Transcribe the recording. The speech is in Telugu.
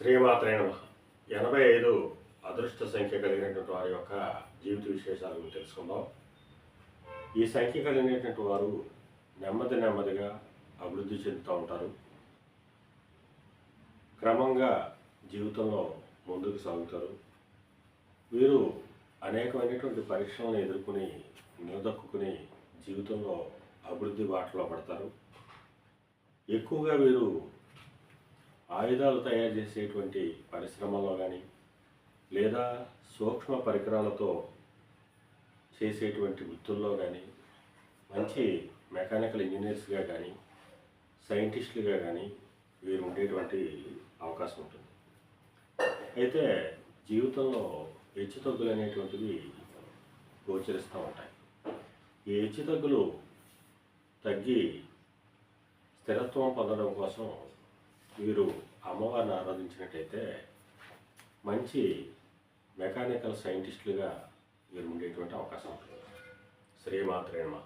శ్రీమాత్రే ఎనభై ఐదు అదృష్ట సంఖ్య కలిగినటువంటి వారి యొక్క జీవిత విశేషాలు తెలుసుకుందాం. ఈ సంఖ్య కలిగినటువంటి వారు నెమ్మది నెమ్మదిగా అభివృద్ధి చెందుతూ ఉంటారు. క్రమంగా జీవితంలో ముందుకు సాగుతారు. వీరు అనేకమైనటువంటి పరీక్షలను ఎదుర్కొని నిలదొక్కుని జీవితంలో అభివృద్ధి బాటలో పడతారు. ఎక్కువగా వీరు ఆయుధాలు తయారు చేసేటువంటి పరిశ్రమల్లో కానీ లేదా సూక్ష్మ పరికరాలతో చేసేటువంటి వృత్తుల్లో కానీ మంచి మెకానికల్ ఇంజనీర్స్గా కానీ సైంటిస్టులుగా కానీ వీరు ఉండేటువంటి అవకాశం ఉంటుంది. అయితే జీవితంలో హెచ్చుతగ్గులు అనేటువంటివి గోచరిస్తూ ఉంటాయి. ఈ హెచ్చుతగ్గులు తగ్గి స్థిరత్వం పొందడం కోసం వీరు అమ్మవారిని ఆరాధించినట్టయితే మంచి మెకానికల్ సైంటిస్టులుగా వీరు ఉండేటువంటి అవకాశం ఉంటుంది. శ్రీమాత్రేమ